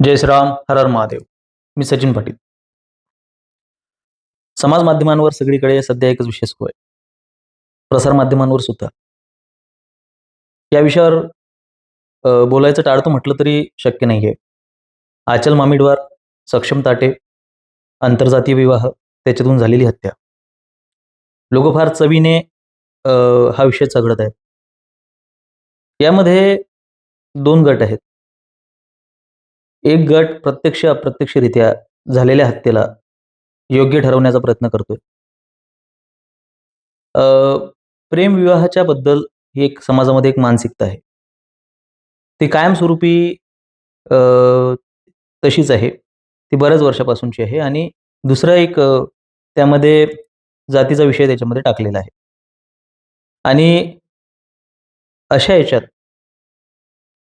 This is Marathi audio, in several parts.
जय श्रीराम हर हर महादेव. मी सचिन पाटील. समाज माध्यमांवर सगळीकडे सध्या एकच विषय सुरू आहे. प्रसार माध्यमांवर सुद्धा. या विषयावर बोलायचं टाळतो म्हटलं तरी शक्य नाही आहे आचल मामिडवार सक्षम ताटे आंतरजातीय विवाह त्याच्यातून झालेली हत्या. लोक फार चवीने हा विषय चघळत आहेत. यामध्ये दोन गट आहेत. एक गट प्रत्यक्ष अप्रत्यक्षरित्या झालेल्या हत्येला योग्य ठरवण्याचा प्रयत्न करतोय. प्रेम विवाहाच्या बद्दल ही एक समाजामध्ये एक मानसिकता आहे. ती कायमस्वरूपी तशीच आहे. ती बऱ्याच वर्षापासूनची आहे आणि दुसरा एक त्यामध्ये जातीचा विषय त्याच्यामध्ये टाकलेला आहे. आणि अशा याच्यात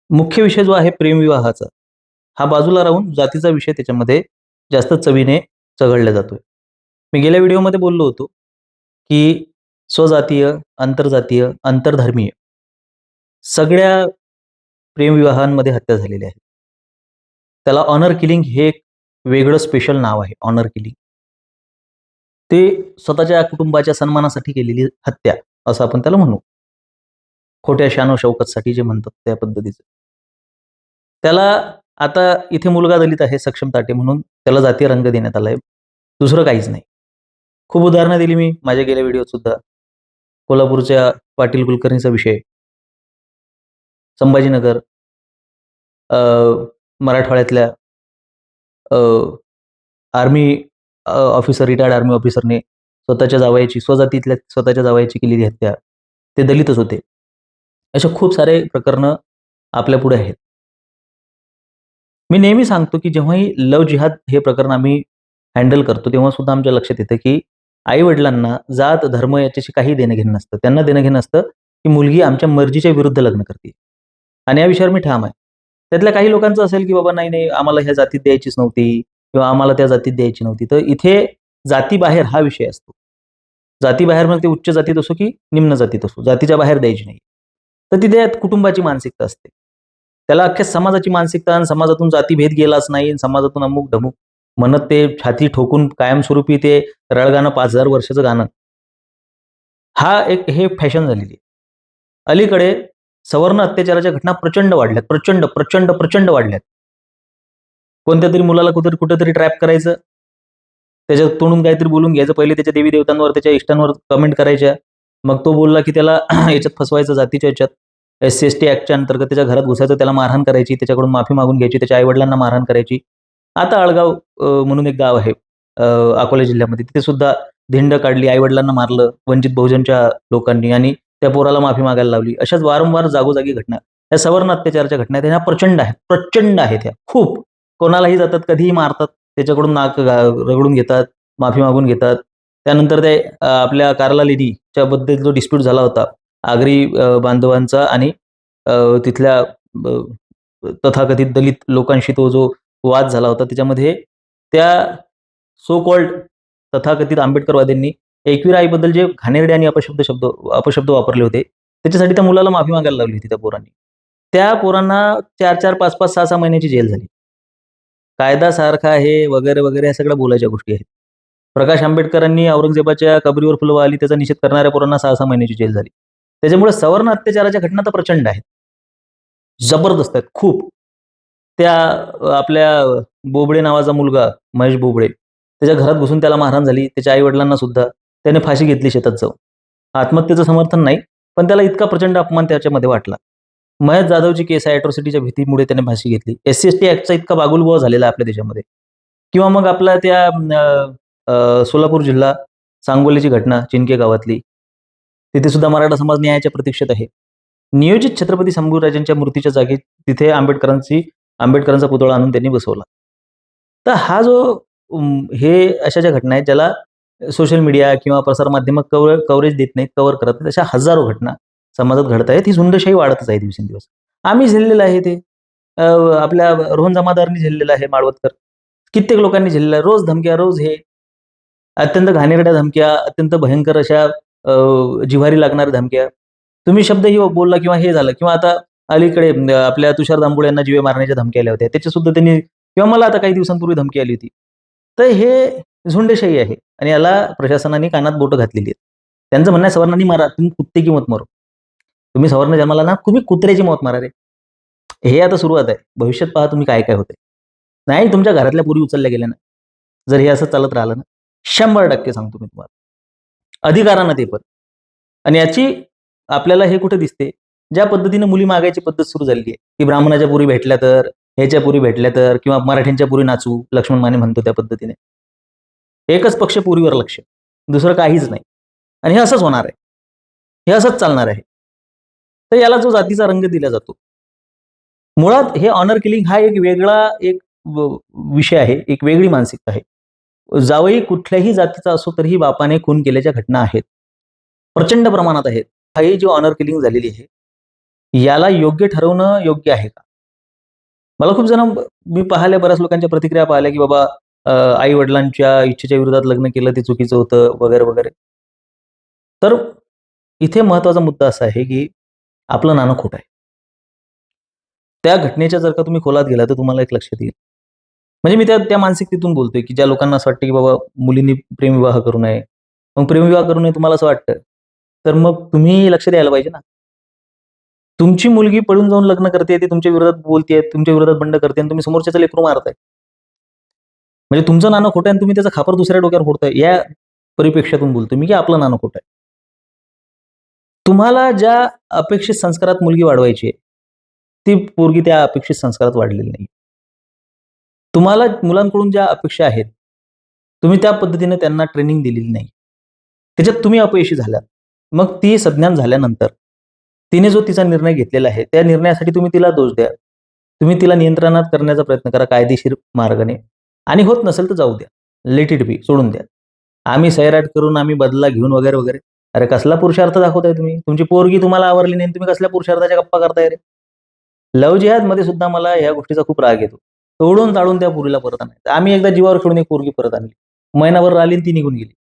मुख्य विषय जो आहे प्रेमविवाहाचा हा बाजूला राहून जातीचा विषय त्याच्यामध्ये जास्त चवीने चघळला जातोय. मी गेल्या व्हिडिओमध्ये बोललो होतो की स्वजातीय आंतरजातीय आंतरधर्मीय सगळ्या प्रेमविवाहांमध्ये हत्या झालेल्या आहेत. त्याला ऑनर किलिंग हे एक वेगळं स्पेशल नाव आहे ऑनर किलिंग ते स्वतःच्या कुटुंबाच्या सन्मानासाठी केलेली हत्या असं आपण त्याला म्हणू. खोट्या शानो शौकतसाठी जे म्हणतात त्या पद्धतीचं. त्याला आता इथे मुलगा दलित आहे सक्षम ताटे म्हणून. त्याला जातीय रंग देण्यात आलाय. दुसरं काहीच नाही. खूप उदाहरणं दिली मी माझ्या गेल्या व्हिडिओत सुद्धा. कोल्हापूरच्या पाटील कुलकर्णीचा विषय. संभाजीनगर. मराठवाड्यातल्या आर्मी ऑफिसर रिटायर्ड आर्मी ऑफिसरने स्वतःच्या जावयाची स्वजातीतल्या स्वतःच्या जावयाची केलेली हत्या. ते दलितच होते. असे खूप सारे प्रकरणं आपल्या पुढे आहेत. मी नेहमी सांगतो की जेव्हाही लव जिहाद हे प्रकरण आम्ही हँडल करतो तेव्हा सुद्धा आमच्या लक्षात येतं की आई वडिलांना जात धर्म याच्याशी काही देणं घेणं नसतं. त्यांना देणं घेणं असतं की मुलगी आमच्या मर्जीच्या विरुद्ध लग्न करते. आणि या विषयावर मी ठाम आहे. त्यातल्या काही लोकांचं असेल की बाबा नाही नाही आम्हाला ह्या जातीत द्यायचीच नव्हती किंवा आम्हाला त्या जातीत द्यायची नव्हती. तर इथे जातीबाहेर हा विषय असतो. जातीबाहेर म्हणजे ते उच्च जातीत असो की निम्न जातीत असो. जातीच्या बाहेर द्यायची नाही तर तिथे कुटुंबाची मानसिकता असते. त्याला अख्ख्या समाजाची मानसिकता आणि समाजातून जातीभेद गेलाच नाही समाजातून अमुक ढमुक म्हणत ते छाती ठोकून कायमस्वरूपी ते रळगाणं पाच हजार वर्षाचं गाणं. हा एक हे फॅशन झालेली आहे. अलीकडे सवर्ण अत्याचाराच्या घटना प्रचंड वाढल्यात प्रचंड प्रचंड प्रचंड वाढल्यात. कोणत्या तरी मुलाला कुठेतरी कुठेतरी ट्रॅप करायचं. त्याच्या तोंडून काहीतरी बोलून घ्यायचं. पहिले त्याच्या देवी देवतांवर त्याच्या इष्टांवर कमेंट करायच्या. मग तो बोलला की त्याला याच्यात फसवायचं जातीच्या याच्यात. एस सी एस टी ॲक्टच्या अंतर्गत त्याच्या घरात घुसायचं त्याला मारहाण करायची त्याच्याकडून माफी मागून घ्यायची त्याच्या आईवडिलांना मारहाण करायची. आता आळगाव म्हणून एक गाव आहे अकोला जिल्ह्यामध्ये. तिथे सुद्धा धिंड काढली आईवडिलांना मारलं वंचित बहुजनच्या लोकांनी आणि त्या पोराला माफी मागायला लावली. अशाच वारंवार जागोजागी घटना. या सवर्ण अत्याचाराच्या घटना आहेत ह्या प्रचंड आहेत प्रचंड आहेत ह्या. खूप. कोणालाही जातात कधीही मारतात त्याच्याकडून नाक रगडून घेतात माफी मागून घेतात. त्यानंतर ते आपल्या कारला लेडीच्या बद्दल जो डिस्प्यूट झाला होता आगरी बांधवांचा आणि तिथल्या तथाकथित दलित लोकांशी तो जो वाद झाला होता त्याच्यामध्ये त्या सो कॉल्ड तथाकथित आंबेडकरवाद्यांनी एकवीर आईबद्दल जे घाणेरडे आणि अपशब्द शब्द अपशब्द वापरले होते त्याच्यासाठी त्या मुलाला माफी मागायला लावली होती त्या पोरांनी. त्या पोरांना चार चार पाच पाच सहा सहा महिन्याची जेल झाली. कायदा सारखा आहे वगैरे वगैरे ह्या सगळ्या बोलायच्या गोष्टी आहेत. प्रकाश आंबेडकरांनी औरंगजेबाच्या कबरीवर फुलवा आली त्याचा निषेध करणाऱ्या पोरांना सहा सहा महिन्याची जेल झाली. त्याच्यामुळे सवर्ण अत्याचाराच्या घटना तर प्रचंड आहेत. जबरदस्त आहेत खूप. त्या आपल्या बोबडे नावाचा मुलगा महेश बोबडे त्याच्या घरात घुसून त्याला मारहाण झाली. त्याच्या आई वडिलांना सुद्धा. त्याने फाशी घेतली शेतात जाऊन. आत्महत्येचं समर्थन नाही पण त्याला इतका प्रचंड अपमान त्याच्यामध्ये वाटला. महेश जाधवची केस आहे अॅट्रॉसिटीच्या भीतीमुळे त्याने फाशी घेतली. एस सी एस टी ऍक्टचा इतका बागुलबुवा झालेला आपल्या देशामध्ये. किंवा मग आपला त्या सोलापूर जिल्हा सांगोलीची घटना चिनके गावातली तिथे सुद्धा मराठा समाज न्यायाच्या प्रतीक्षेत आहे. नियोजित छत्रपती संभाजीराजांच्या मूर्तीच्या जागी तिथे आंबेडकरांची आंबेडकरांचा पुतळा आणून त्यांनी बसवला. तर हा जो हे अशा ज्या घटना आहेत ज्याला सोशल मीडिया किंवा प्रसारमाध्यम कवर कव्हरेज देत नाहीत कव्हर करत नाहीत अशा हजारो घटना समाजात घडत आहेत. ही झुंडशाही वाढतच आहे दिवसेंदिवस. आम्ही झेललेलं आहे ते. आपल्या रोहन जमादारनी झेललेलं आहे माळवतकर. कित्येक लोकांनी झेललेलं आहे. रोज धमक्या रोज हे. अत्यंत घाणेरड्या धमक्या अत्यंत भयंकर अशा जिव्हारी लागणार धमक्या. तुम्ही शब्द ही बोलला किंवा हे झालं किंवा आता अलीकडे आपल्या तुषार दांबुळे यांना जीवे मारण्याच्या धमक्या आल्या होत्या. त्याचे सुद्धा त्यांनी किंवा मला आता काही दिवसांपूर्वी धमकी आली होती. तर हे झुंडेशाही आहे आणि याला प्रशासनाने कानात बोटं घातलेली आहेत. त्यांचं म्हणणं आहे सवर्णांनी मारा तुम्ही कुत्ते की मत मारू? तुम्ही सवर्ण जन्माला ना तुम्ही कुत्र्याची मत मारा रे. हे आता सुरुवात आहे. भविष्यात पहा तुम्ही काय काय होते नाही तुमच्या घरातल्या पूर्वी उचलल्या गेल्या ना. जर हे असं चालत राहिलं ना शंभर टक्के सांगतो मी तुम्हाला. अधिकारानं ते पण. आणि याची आपल्याला हे कुठे दिसते? ज्या पद्धतीने मुली मागायची पद्धत सुरू झाली आहे की ब्राह्मणाच्या पुरी भेटल्या तर ह्याच्या पुरी भेटल्या तर किंवा मराठ्यांच्या पुरी नाचू लक्ष्मण माने म्हणतो त्या पद्धतीने. एकच पक्ष पुरीवर लक्ष. दुसरं काहीच नाही. आणि हे असंच होणार आहे. हे असंच चालणार आहे. तर याला जो जातीचा रंग दिला जातो. मुळात हे ऑनर किलिंग हा एक वेगळा एक विषय आहे एक वेगळी मानसिकता आहे. जावई कुठल्याही जातीचा असो तरीही बापाने खून केल्याच्या घटना आहेत. प्रचंड प्रमाणात आहेत. हा ही जी ऑनर किलिंग झालेली आहे. याला योग्य ठरवणं योग्य आहे का? मला खूप जण मी पाहिल्या बऱ्याच लोकांच्या प्रतिक्रिया पाहिल्या की बाबा आई वडिलांच्या इच्छेच्या विरोधात लग्न केलं ते चुकीचं होतं वगैरे वगैरे. तर इथे महत्त्वाचा मुद्दा असा आहे की आपलं नाणं खोट आहे. त्या घटनेच्या जर का तुम्ही खोलात गेला तर तुम्हाला एक लक्षात येईल. म्हणजे मी त्या त्या मानसिकतेतून बोलतोय की ज्या लोकांना असं वाटतं की बाबा मुलींनी प्रेमविवाह करू नये मग प्रेमविवाह करू नये तुम्हाला असं वाटतं. तर मग तुम्ही लक्ष द्यायला पाहिजे ना. तुमची मुलगी पळून जाऊन लग्न करते ती तुमच्या विरोधात बोलते तुमच्या विरोधात बंड करते आणि तुम्ही समोरच्याचा लेकरू मारताय. म्हणजे तुमचं नाणं खोटं आहे आणि तुम्ही त्याचा खापर दुसऱ्या डोक्यावर फोडताय. या परिप्रेक्षातून बोलतो मी की आपलं नाणं खोटं आहे. तुम्हाला ज्या अपेक्षित संस्कारात मुलगी वाढवायची आहे ती पोरगी त्या अपेक्षित संस्कारात वाढलेली नाही तुम्हाला मुलांकडून ज्या अपेक्षा आहेत तुम्ही त्या पद्धतीने त्यांना ट्रेनिंग दिलेली नाही. त्याच्यात तुम्ही अपयशी झालात. मग ती सज्ञान झाल्यानंतर तिने जो तिचा निर्णय घेतलेला आहे त्या निर्णयासाठी तुम्ही तिला दोष द्या. तुम्ही तिला नियंत्रणात करण्याचा प्रयत्न करा कायदेशीर मार्गाने. आणि होत नसेल तर जाऊ द्या. लेट इट बी सोडून द्या. आम्ही सैराट करून आम्ही बदला घेऊन वगैरे वगैरे. अरे कसला पुरुषार्थ दाखवताय तुम्ही? तुमची पोरगी तुम्हाला आवडली नाही तुम्ही कसल्या पुरुषार्थाच्या गप्पा करताय रे? लव जिहादमध्ये सुद्धा मला या गोष्टीचा खूप राग येतो. तोडून ताडून त्या पोरीला परत आणायचं. आम्ही एकदा जीवावर खेळून एक पोरगी परत आणली. महिनाभर राहिली ती निघून गेली.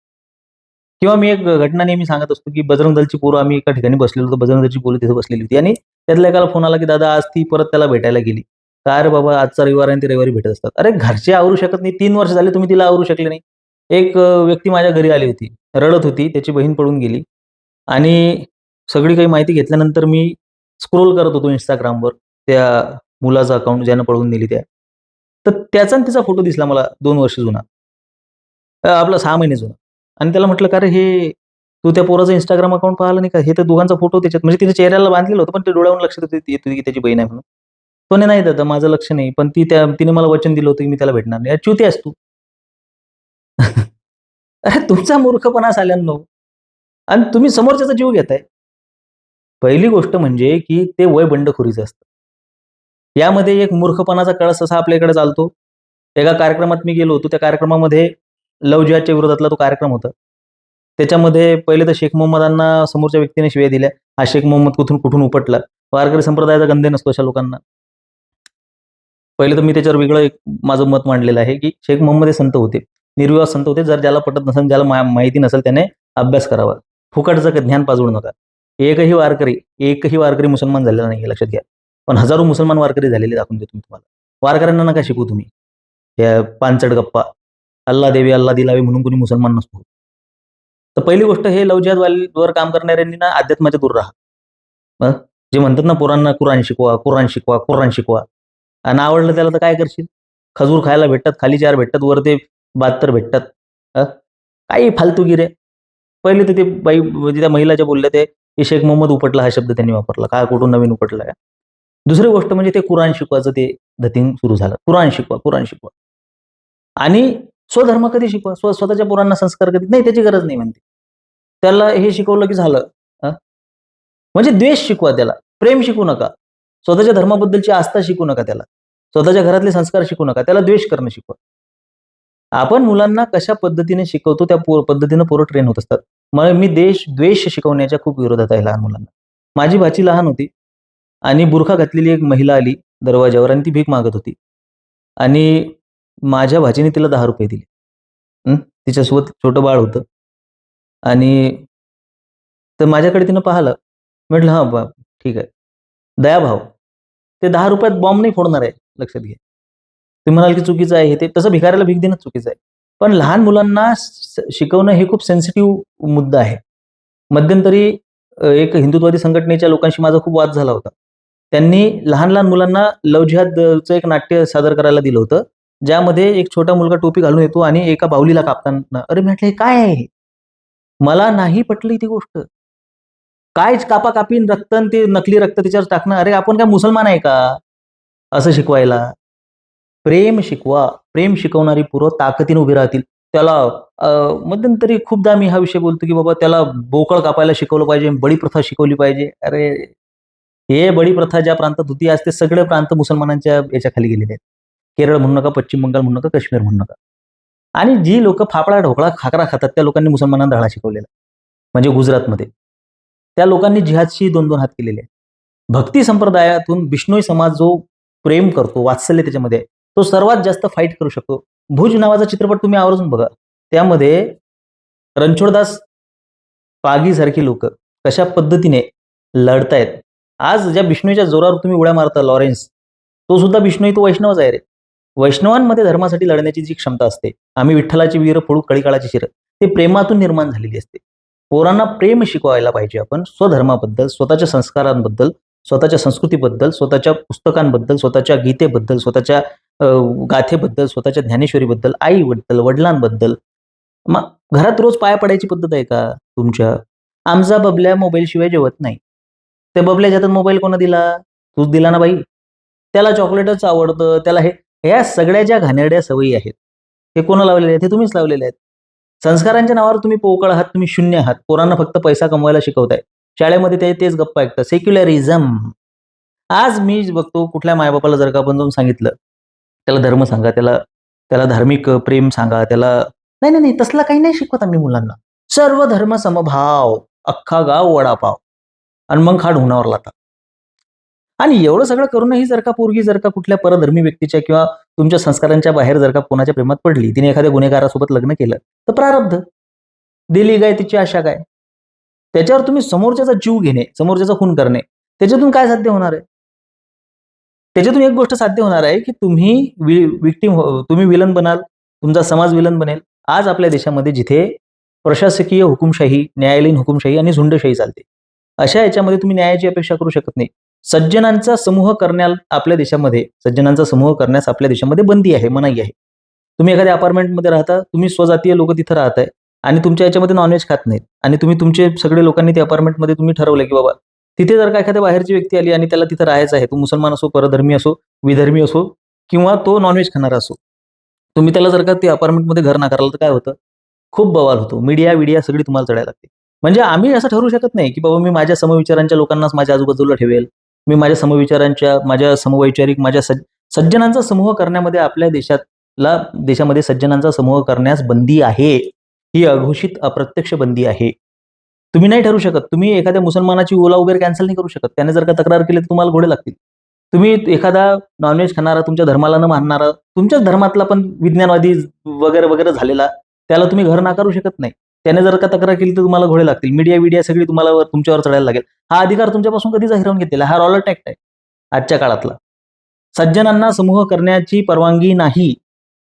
किंवा मी एक घटना नेहमी सांगत असतो की बजरंग दलची पोरं आम्ही एका ठिकाणी बसलेलो होतो. बजरंग दलची पोरं तिथे बसलेली होती. आणि त्यातल्या एकाला फोन आला की दादा आज ती परत त्याला भेटायला गेली. काय रे बाबा आजचा रविवार आणि ते रविवारी भेटत असतात. अरे घरचे आवरू शकत नाही. तीन वर्ष झाले तुम्ही तिला आवरू शकले नाही. एक व्यक्ती माझ्या घरी आली होती. रडत होती. त्याची बहीण पडून गेली. आणि सगळी काही माहिती घेतल्यानंतर मी स्क्रोल करत होतो इंस्टाग्रामवर त्या मुलाचं अकाउंट ज्यानं पळवून दिली त्या. तर त्याचा आणि तिचा फोटो दिसला मला दोन वर्ष जुना. आपला सहा महिने जुना. आणि त्याला म्हटलं का रे हे तू त्या पोराचं इंस्टाग्राम अकाउंट पाहिलं नाही का? हे तर दोघांचा फोटो त्याच्यात. म्हणजे तिने चेहऱ्याला बांधलेलं होतं पण ते डोळ्यावरून लक्ष होते की त्याची बहीण आहे म्हणून. तो नाही दादा माझं लक्ष नाही पण ती त्या तिने मला वचन दिलं होतं की मी त्याला भेटणार नाही. च्युती आहेस तू. अरे तुमचा मूर्खपणा साल्यांनो. आणि तुम्ही समोरच्याचा जीव घेताय. पहिली गोष्ट म्हणजे की ते वय बंडखोरीचं असतं. यामध्ये एक मूर्खपणाचा कळस असा आपल्याकडे चालतो. एका कार्यक्रमात मी गेलो होतो. त्या कार्यक्रमामध्ये लव जिहादच्या विरोधातला तो कार्यक्रम होता. त्याच्यामध्ये पहिले तर शेख मोहम्मदांना समोरच्या व्यक्तीने शिव्या दिल्या. हा शेख मोहम्मद कुठून कुठून उपटला? वारकरी संप्रदायाचा गंधे नसतो अशा लोकांना. पहिले तर मी त्याच्यावर वेगळं एक माझं मत मांडलेलं आहे की शेख मोहम्मद हे संत होते. निर्विवास संत होते. जर ज्याला पटत नसेल ज्याला माहिती नसेल त्याने अभ्यास करावा. फुकटचं ज्ञान पाजवू नका. एकही वारकरी एकही वारकरी मुसलमान झालेला नाही लक्षात घ्या. पण हजारो मुसलमान वारकरी झालेले दाखवून देतो मी तुम्हाला. वारकऱ्यांना नका शिकू तुम्ही. या पानचड गप्पा. अल्ला देवी अल्ला दिलावे म्हणून कोणी मुसलमान नसतो. तर पहिली गोष्ट हे लवजियादवर काम करणाऱ्यांनी ना अध्यात्माच्या दूर राहा. जे म्हणतात ना पोरांना कुराण शिकवा कुराण शिकवा कुराण शिकवा. आणि आवडलं त्याला तर काय करशील? खजूर खायला भेटतात खाली चार भेटतात वर ते बहात्तर भेटतात. काही फालतूगिरे पहिले तर ते बाई म्हणजे त्या महिलाच्या बोलल्या ते शेख मोहम्मद उपटला हा शब्द त्यांनी वापरला. काय कुठून नवीन उपटला? दुसरी गोष्ट म्हणजे ते कुराण शिकवायचं ते धतीन सुरू झालं. कुराण शिकवा कुराण शिकवा. आणि स्वधर्म कधी शिकवा? स्व स्वतःच्या पोरांना संस्कार कधी? नाही त्याची गरज नाही म्हणते. त्याला हे शिकवलं की झालं म्हणजे द्वेष शिकवा त्याला. प्रेम शिकू नका. स्वतःच्या धर्माबद्दलची आस्था शिकू नका त्याला. स्वतःच्या घरातले संस्कार शिकू नका. त्याला द्वेष करणं शिकवा. आपण मुलांना कशा पद्धतीने शिकवतो त्या पद्धतीनं पोरं ट्रेन होत असतात. मग मी देश द्वेष शिकवण्याच्या खूप विरोधात आहे लहान मुलांना. माझी भाची लहान होती. आणि बुरखा घातलेली एक महिला आली दरवाज्यावर आणि ती भीक मागत होती. आणि माझ्या भाजीने तिला दहा रुपये दिले. तिच्यासोबत छोटं बाळ होतं. आणि तर माझ्याकडे तिनं पाहिलं. म्हटलं हां बा ठीक आहे. दयाभाव ते दहा रुपयात बॉम्ब नाही फोडणार आहे लक्षात घे. तुम्ही म्हणाल की चुकीचं आहे हे ते. तसं भिकाऱ्याला भीक देणं चुकीचं आहे. पण लहान मुलांना शिकवणं हे खूप सेन्सिटिव्ह मुद्दा आहे. मध्यंतरी एक हिंदुत्ववादी संघटनेच्या लोकांशी माझा खूप वाद झाला होता. त्यांनी लहान लहान मुलांना लव जिहादचं एक नाट्य सादर करायला दिलं होतं. ज्यामध्ये एक छोटा मुलगा टोपी घालून येतो आणि एका बाहुलीला कापताना अरे म्हटलं हे काय आहे मला नाही पटली ती गोष्ट. काय कापा कापीन रक्त आणि ते नकली रक्त त्याच्यावर टाकणं? अरे आपण काय मुसलमान आहे का? असं शिकवायला. प्रेम शिकवा. प्रेम शिकवणारी पोरं ताकदीने उभी राहतील. त्याला मध्यंतरी खूपदा मी हा विषय बोलतो की बाबा त्याला बोकळ कापायला शिकवलं पाहिजे बळी प्रथा शिकवली पाहिजे. अरे हे बळी प्रथा ज्या प्रांतात होती आज ते सगळे प्रांत मुसलमानांच्या याच्या खाली गेलेले आहेत. केरळ म्हणू नका पश्चिम बंगाल म्हणू नका काश्मीर म्हणू नका. आणि जी लोक फाफळा ढोकळा खाकरा खातात त्या लोकांनी मुसलमानांना धडा शिकवलेला म्हणजे गुजरातमध्ये. त्या लोकांनी जिहादशी दोन दोन हात केलेले आहेत. भक्ती संप्रदायातून बिष्णोई समाज जो प्रेम करतो वात्सल्य त्याच्यामध्ये तो सर्वात जास्त फाईट करू शकतो. भुज नावाचा चित्रपट तुम्ही आवर्जून बघा. त्यामध्ये रणछोडदास पागीसारखी लोक कशा पद्धतीने लढतायत आज ज्या विष्णूच्या जोरावर तुम्ही उड्या मारता लॉरेन्स तो सुद्धा विष्णू तो वैष्णवच आहे रे. वैष्णवांमध्ये धर्मासाठी लढण्याची जी क्षमता असते आम्ही विठ्ठलाची वीर फोडू कळीकाळाची शिर ते प्रेमातून निर्माण झालेली असते. पोरांना प्रेम शिकवायला पाहिजे आपण स्वधर्माबद्दल स्वतःच्या संस्कारांबद्दल स्वतःच्या संस्कृतीबद्दल स्वतःच्या पुस्तकांबद्दल स्वतःच्या गीतेबद्दल स्वतःच्या गाथेबद्दल स्वतःच्या ज्ञानेश्वरीबद्दल आईबद्दल वडिलांबद्दल. मग घरात रोज पाया पडायची पद्धत आहे का तुमच्या? आमचा बबल्या मोबाईल शिवाय जेवत नाही. ते बबल्याच्या हातात मोबाईल कोणा दिला? तूच दिला ना बाई. त्याला चॉकलेटच आवडतं. त्याला हे ह्या सगळ्या ज्या घाणेरड्या सवयी आहेत हे कोणा लावलेले आहेत? हे तुम्हीच लावलेले आहेत. संस्कारांच्या नावावर तुम्ही पोकळ आहात तुम्ही शून्य आहात. पोरांना फक्त पैसा कमवायला शिकवताय. शाळेमध्ये ते तेच गप्पा ऐकतात. सेक्युलरिझम आज मी बघतो कुठल्या मायबापाला जर का आपण जाऊन सांगितलं त्याला धर्म सांगा त्याला त्याला धार्मिक प्रेम सांगा त्याला नाही नाही नाही तसला काही नाही शिकवत आम्ही मुलांना. सर्व धर्म समभाव. अख्खा गाव वडापाव. आणि मग हा हुनावर लाता आणि एवढं सगळं करूनही जर का पोरगी जर का कुठल्या परधर्मी व्यक्तीच्या किंवा तुमच्या संस्कारांच्या बाहेर जर का कोणाच्या प्रेमात पडली तिने एखाद्या गुन्हेगारासोबत लग्न केलं तर प्रारब्ध. दिली गाय तिची आशा काय त्याच्यावर तुम्ही समोरच्याचा जीव घेणे समोरच्याचा खून करणे त्याच्यातून काय साध्य होणार आहे? त्याच्यातून एक गोष्ट साध्य होणार आहे की तुम्ही विक्टीम हो, तुम्ही विलन बनाल तुमचा समाज विलन बनेल. आज आपल्या देशामध्ये जिथे प्रशासकीय हुकुमशाही न्यायालयीन हुकुमशाही आणि झुंडशाही चालते. अशा याच्यामध्ये तुम्ही न्यायाची अपेक्षा करू शकत नाही. सज्जनांचा समूह करण्या आपल्या देशामध्ये सज्जनांचा समूह करण्यास आपल्या देशामध्ये बंदी आहे मनाई आहे. तुम्ही एखाद्या अपार्टमेंटमध्ये राहता तुम्ही स्वजातीय लोक तिथं राहताय आणि तुमच्या याच्यामध्ये नॉनव्हेज खात नाहीत आणि तुम्ही तुमचे सगळे लोकांनी त्या अपार्टमेंटमध्ये तुम्ही ठरवलं की बाबा तिथे जर का एखाद्या बाहेरची व्यक्ती आली आणि त्याला तिथं राहायचं आहे तो मुसलमान असो परधर्मी असो विधर्मी असो किंवा तो नॉनव्हेज खाणारा असो तुम्ही त्याला जर का ते अपार्टमेंटमध्ये घर नाकारलं तर काय होतं? खूप बवाल होतो. मीडिया विडिया सगळी तुम्हाला चढायला लागते. म्हणजे आम्ही असं ठरवू शकत नाही की बाबा मी माझ्या समविचारांच्या लोकांनाच माझ्या आजूबाजूला ठेवेल. मी माझ्या समविचारांच्या माझ्या समवैचारिक माझ्या सज्ज सज्जनांचा समूह करण्यामध्ये आपल्या देशातला देशामध्ये सज्जनांचा समूह करण्यास बंदी आहे. ही अघोषित अप्रत्यक्ष बंदी आहे. तुम्ही नाही ठरू शकत. तुम्ही एखाद्या मुसलमानाची ओला उबेर कॅन्सल नाही करू शकत. त्याने जर का तक्रार केली तर तुम्हाला घोडे लागतील. तुम्ही एखादा नॉनव्हेज खाणारा तुमच्या धर्माला न मानणारा तुमच्याच धर्मातला पण विज्ञानवादी वगैरे वगैरे झालेला त्याला तुम्ही घर नाकारू शकत नाही. त्याने जर का तक्रार केली तर तुम्हाला घोडे लागतील. मीडिया विडिया सगळी तुम्हाला तुमच्यावर चढायला लागेल. हा अधिकार तुमच्यापासून कधीच हिरवून घेतलेला? हा रॉलर टॅक्ट आहे आजच्या काळातला. सज्जनांना समूह करण्याची परवानगी नाही.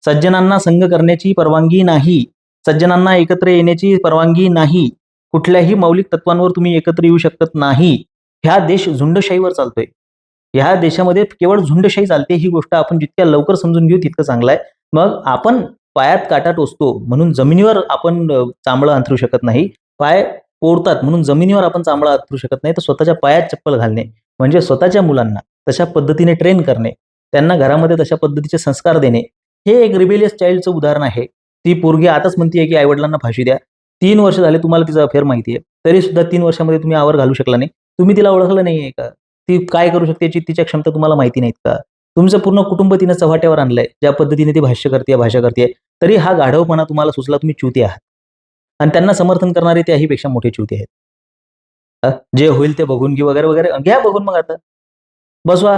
सज्जनांना संघ करण्याची परवानगी नाही. सज्जनांना एकत्र येण्याची परवानगी नाही. कुठल्याही मौलिक तत्वांवर तुम्ही एकत्र येऊ शकत नाही. ह्या देश झुंडशाहीवर चालतोय. ह्या देशामध्ये केवळ झुंडशाही चालते ही गोष्ट आपण जितक्या लवकर समजून घेऊ तितकं चांगलं आहे. मग आपण पायात काटा टोचतो म्हणून जमिनीवर आपण चांबळं अंथरू शकत नाही. पाय पोडतात म्हणून जमिनीवर आपण चांबळा अंथरू शकत नाही. तर स्वतःच्या पायात चप्पल घालणे म्हणजे स्वतःच्या मुलांना तशा पद्धतीने ट्रेन करणे त्यांना घरामध्ये तशा पद्धतीचे संस्कार देणे हे एक रिबेलियस चाइल्डचं उदाहरण आहे. ती पोरगी आताच म्हणते की आईवडिलांना फाशी द्या. तीन वर्ष झाले तुम्हाला तिचा अफेअर माहिती आहे तरी सुद्धा तीन वर्षामध्ये तुम्ही आवर घालू शकला नाही. तुम्ही तिला ओळखलं नाहीये का? ती काय करू शकते याची तिच्या क्षमता तुम्हाला माहिती नाहीत का? तुमचं पूर्ण कुटुंब तिनं चव्हाट्यावर आणलंय. ज्या पद्धतीने ती भाष्य करते भाषा करते. तरी हा गाढवपणा तुम्हाला सुचला तुम्ही च्युती आहात. आणि त्यांना समर्थन करणारे त्याही पेक्षा मोठे च्युती आहेत. जे होईल ते बघून घे वगैरे वगैरे. घ्या बघून मग आता. बसवा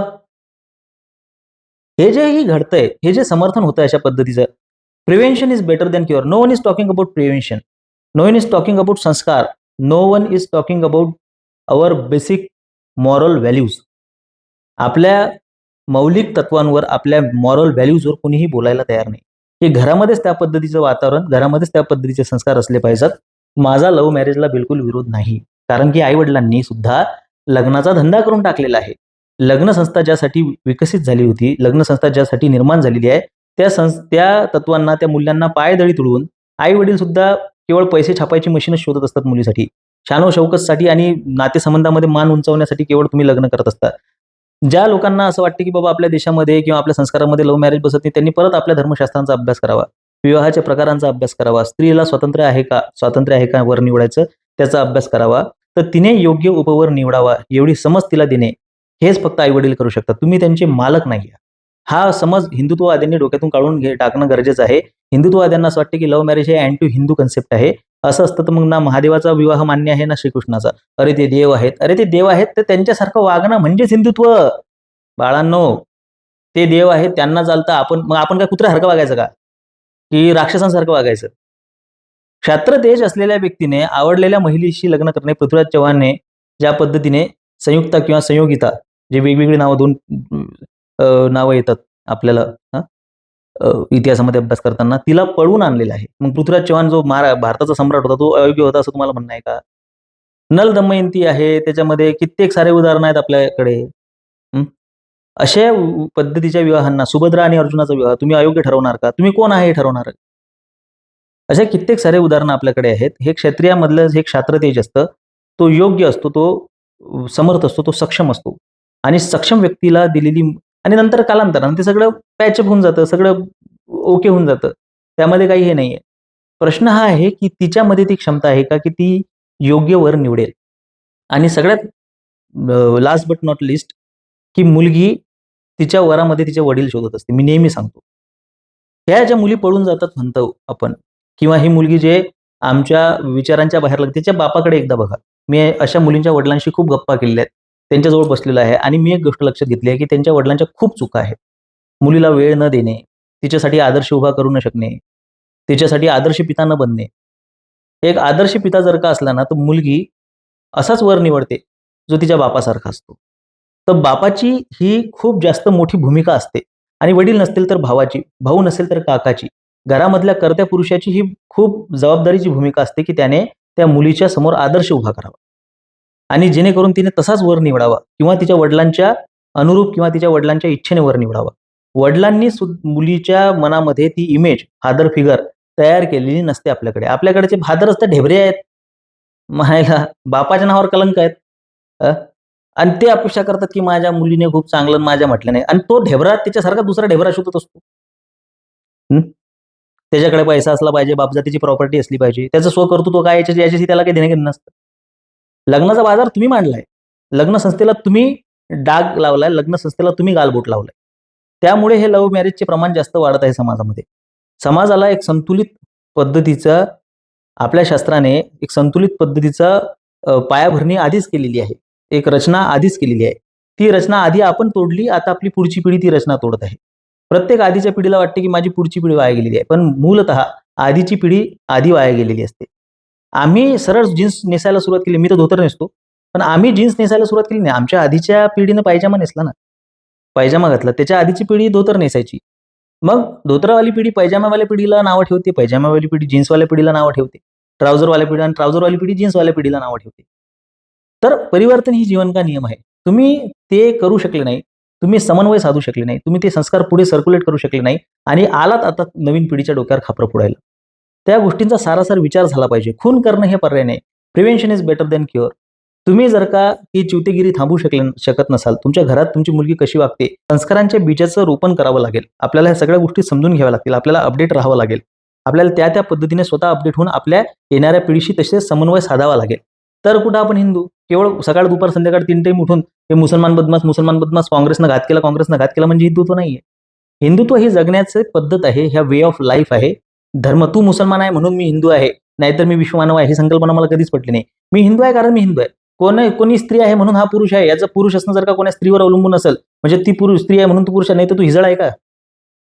हे जे ही घडतंय हे जे समर्थन होतं अशा पद्धतीचं prevention is better than cure. No one is talking about prevention no one is talking about sanskar. No one is talking about our basic moral values. आपल्या मौलिक तत्वांवर आपल्या मॉरल व्हॅल्यूजवर कुणीही बोलायला तयार नाही. हे घरामध्येच त्या पद्धतीचं वातावरण घरामध्येच त्या पद्धतीचे संस्कार असले पाहिजेत. माझा लव्ह मॅरेजला बिलकुल विरोध नाही. कारण की आई वडिलांनी सुद्धा लग्नाचा धंदा करून टाकलेला आहे. लग्न संस्था ज्यासाठी विकसित झाली होती लग्न संस्था ज्यासाठी निर्माण झालेली आहे त्या संस त्या तत्वांना त्या मूल्यांना पायदळी तुडवून आई वडील सुद्धा केवळ पैसे छापायची मशीनच शोधत असतात मुलीसाठी. शानो शौकतसाठी आणि नातेसंबंधामध्ये मान उंचावण्यासाठी केवळ तुम्ही लग्न करत असता. ज्या लोकांना असं वाटतं की बाबा आपल्या देशामध्ये किंवा आपल्या संस्कारामध्ये लव्ह मॅरेज बसत नाही त्यांनी परत आपल्या धर्मशास्त्रांचा अभ्यास करावा. विवाहाच्या प्रकारांचा अभ्यास करावा. स्त्रीला स्वातंत्र्य आहे का? स्वातंत्र्य आहे का वर निवडायचं? त्याचा अभ्यास करावा. तर तिने योग्य उपवर निवडावा एवढी समज तिला देणे हेच फक्त आई वडील करू शकतात. तुम्ही त्यांचे मालक नाही हा समज हिंदुत्ववाद्यांनी डोक्यातून काढून घे टाकणं गरजेचं आहे. हिंदुत्ववाद्यांना असं वाटतं की लव्ह मॅरेज हे अँटी हिंदू कन्सेप्ट आहे. असं असतं तर मग ना महादेवाचा विवाह मान्य आहे ना श्रीकृष्णाचा. अरे ते देव आहेत अरे ते देव आहेत तर त्यांच्यासारखं वागणं म्हणजेच हिंदुत्व बाळांनो ते देव आहेत त्यांना चालतं आपण मग आपण काय कुत्र्यासारखं वागायचं का? की राक्षसांसारखं वागायचं? क्षात्रतेज असलेल्या व्यक्तीने आवडलेल्या महिलेशी लग्न करणे पृथ्वीराज चव्हाणने ज्या पद्धतीने संयुक्ता किंवा संयोगिता जे वेगवेगळी नावं दोन नावं येतात आपल्याला इतिहासामध्ये अभ्यास करताना तिला पळवून आणलेला आहे. मग पृथ्वीराज चव्हाण जो महारा भारताचा सम्राट होता तो अयोग्य होता असं तुम्हाला म्हणणं आहे का? नल दमयंती आहे त्याच्यामध्ये कित्येक सारे उदाहरणं आहेत आपल्याकडे. अशा पद्धतीच्या विवाहांना सुभद्रा आणि अर्जुनाचा विवाह तुम्ही अयोग्य ठरवणार का? तुम्ही कोण आहे हे ठरवणार? अशा कित्येक सारे उदाहरणं आपल्याकडे आहेत. हे क्षत्रियामधलं हे क्षात्रतेज असतं तो योग्य असतो तो समर्थ असतो तो सक्षम असतो. आणि सक्षम व्यक्तीला दिलेली आणि नंतर कालांतरानं ते सगळं पॅचअप होऊन जातं सगळं ओके होऊन जातं. त्यामध्ये काही हे नाहीये. प्रश्न हा आहे की तिच्यामध्ये ती क्षमता आहे का की ती योग्य वर निवडेल? आणि सगळ्यात लास्ट बट नॉट लिस्ट की मुलगी तिच्या वरामध्ये तिचे वडील शोधत असते. मी नेहमी सांगतो. ह्या ज्या मुली पळून जातात म्हणतो आपण किंवा ही मुलगी जे आमच्या विचारांच्या बाहेर लागते तिच्या बापाकडे एकदा बघा. मी अशा मुलींच्या वडिलांशी खूप गप्पा केलेल्या आहेत. त्यांच्याजवळ बसलेला आहे. आणि मी एक गोष्ट लक्षात घेतली आहे की त्यांच्या वडिलांच्या खूप चुका आहेत. मुलीला वेळ न देणे तिच्यासाठी आदर्श उभा करू न शकणे तिच्यासाठी आदर्श पिता न बनणे. एक आदर्श पिता जर का असला ना तर मुलगी असाच वर निवडते जो तिच्या बापासारखा असतो. तर बापाची ही खूप जास्त मोठी भूमिका असते. आणि वडील नसतील तर भावाची भाऊ नसेल तर काकाची. घरामधल्या कर्त्या पुरुषाची ही खूप जबाबदारीची भूमिका असते की त्याने त्या मुलीच्या समोर आदर्श उभा करावा. आणि जेणेकरून तिने तसाच वर निवडावा किंवा तिच्या वडिलांच्या अनुरूप किंवा तिच्या वडिलांच्या इच्छेने वर निवडावा. वडिलांनी मुलीच्या मनामध्ये ती इमेज फादर फिगर तयार केलेली नसते आपल्याकडे. आपल्याकडचे फादरच तर ढेबरे आहेत. म्हणायला बापाच्या नावावर कलंक आहेत. अ? आणि ते अपेक्षा करतात की माझ्या मुलीने खूप चांगलं माझ्या म्हटलं नाही आणि तो ढेबरा त्याच्यासारखा दुसरा ढेबरा शोधत असतो. त्याच्याकडे पैसा असला पाहिजे बापजातीची प्रॉपर्टी असली पाहिजे. त्याचं स्वकर्तृत्व काय याच्याशी याच्याशी त्याला काही देणं घेणं नसतं. लग्नाचा बाजार तुम्ही मांडलाय. लग्न संस्थेला तुम्ही डाग लावलाय लग्न संस्थेला तुम्ही गालबोट लावलाय. त्यामुळे हे लव्ह मॅरेजचे प्रमाण जास्त वाढत आहे समाजामध्ये. समाजाला एक संतुलित पद्धतीचा आपल्या शास्त्राने एक संतुलित पद्धतीचा पायाभरणी आधीच केलेली आहे. एक रचना आधीच केलेली आहे. ती रचना आधी आपण तोडली आता आपली पुढची पिढी ती रचना तोडत आहे. प्रत्येक आधीच्या पिढीला वाटते की माझी पुढची पिढी वाया गेलेली आहे. पण मूलतः आधीची पिढी आधी वाया गेलेली असते. आम्ही सरळ जीन्स नेसायला सुरुवात केली. मी तर धोतर नेसतो. पण आम्ही जीन्स नेसायला सुरुवात केली नाही. आमच्या आधीच्या पिढीनं पायजामा नेसला ना. पायजामा घातला. त्याच्या आधीची पिढी धोतर नेसायची. मग धोतरावाली पिढी पायजामावाल्या पिढीला नावं ठेवते. पायजामावाली पिढी जीन्सवाल्या पिढीला नावं ठेवते. ट्राउझरवाल्या पिढी आणि ट्राउझरवाली पिढी जीन्सवाल्या पिढीला नावं ठेवते. तर परिवर्तन ही जीवन का नियम आहे. तुम्ही ते करू शकले नाही. तुम्ही समन्वय साधू शकले नाही. तुम्ही ते संस्कार पुढे सर्क्युलेट करू शकले नाही. आणि आलात आता नवीन पिढीच्या डोक्यावर खापरं फोडायला. त्या गोष्टींचा सारासार विचार झाला पाहिजे. खून करणं हे पर्याय नाही. Prevention is better than cure तुम्ही जर का ही चिवतेगिरी थांबू शकले शकत नसाल तुमच्या घरात तुमची मुलगी कशी वागते संस्कारांच्या बीजाचं रोपण करावं लागेल. आपल्याला ह्या सगळ्या गोष्टी समजून घ्याव्या लागतील. आपल्याला अपडेट राहावं लागेल. आपल्याला त्या त्या पद्धतीने स्वतः अपडेट होऊन आपल्या येणाऱ्या पिढीशी तसे समन्वय साधावा लागेल. तर कुठं आपण हिंदू? केवळ सकाळ दुपार संध्याकाळ तीन टाईम उठून हे मुसलमान बदमास मुसलमान बदमास काँग्रेसनं घात केला काँग्रेसनं घात केला म्हणजे हिंदुत्व नाहीये. हिंदुत्व ही जगण्याची पद्धत आहे ह्या वे ऑफ लाईफ आहे. धर्म तू मुसलमान आहे म्हणून मी हिंदू आहे. नाहीतर मी विश्वमानव आहे ही संकल्पना मला कधीच पटली नाही. मी हिंदू आहे कारण मी हिंदू आहे. कोण कोणी स्त्री आहे म्हणून हा पुरुष आहे. याचा पुरुष असणं जर का कोणा स्त्रीवर अवलंबून असेल म्हणजे ती पुरुष स्त्री आहे म्हणून तू पुरुष आहे नाही तर तू हिजळ आहे का?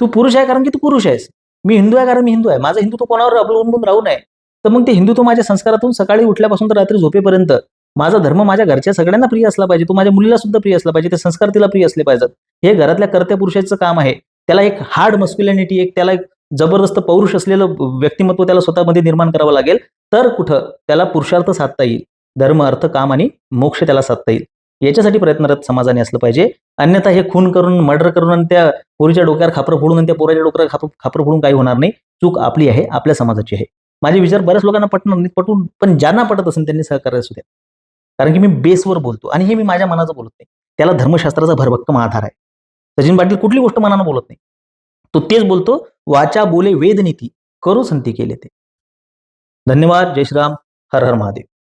तू पुरुष आहे कारण की तू पुरुष आहेस. मी हिंदू आहे कारण मी हिंदू आहे. माझं हिंदुत्व कोणावर अवलंबून राहू नये. तर मग ते हिंदुत्व माझ्या संस्कारातून सकाळी उठल्यापासून तर रात्री झोपेपर्यंत माझा धर्म माझ्या घरच्या सगळ्यांना प्रिय असला पाहिजे. तो माझ्या मुलीला सुद्धा प्रिय असला पाहिजे. ते संस्कार तिला प्रिय असले पाहिजेत. हे घरातल्या कर्त्या पुरुषाचं काम आहे. त्याला एक हार्ड मस्क्युलॅनिटी एक त्याला एक जबरदस्त पौरुष असलेलं व्यक्तिमत्व त्याला स्वतःमध्ये निर्माण करावं लागेल तर कुठं त्याला पुरुषार्थ साधता येईल धर्म अर्थ काम आणि मोक्ष त्याला साधता येईल. याच्यासाठी प्रयत्नरत समाजाने असलं पाहिजे. अन्यथा हे खून करून मर्डर करून आणि त्या पोरीच्या डोक्यावर खापर फोडून आणि त्या पोराच्या डोक्यावर खापर खापर फोडून काही होणार नाही. चूक आपली आहे आपल्या समाजाची आहे. माझे विचार बऱ्याच लोकांना पटणार नाही पटून पण ज्यांना पटत असेल त्यांनी सहकार्य असू द्या. कारण की मी बेसवर बोलतो आणि हे मी माझ्या मनाचं बोलत नाही. त्याला धर्मशास्त्राचा भरभक्कम आधार आहे. सचिन पाटील कुठली गोष्ट मनानं बोलत नाही. तो तेच बोलतो वाचा बोले वेदनीती करू संती केले ते. धन्यवाद. जय श्रीराम. हर हर महादेव.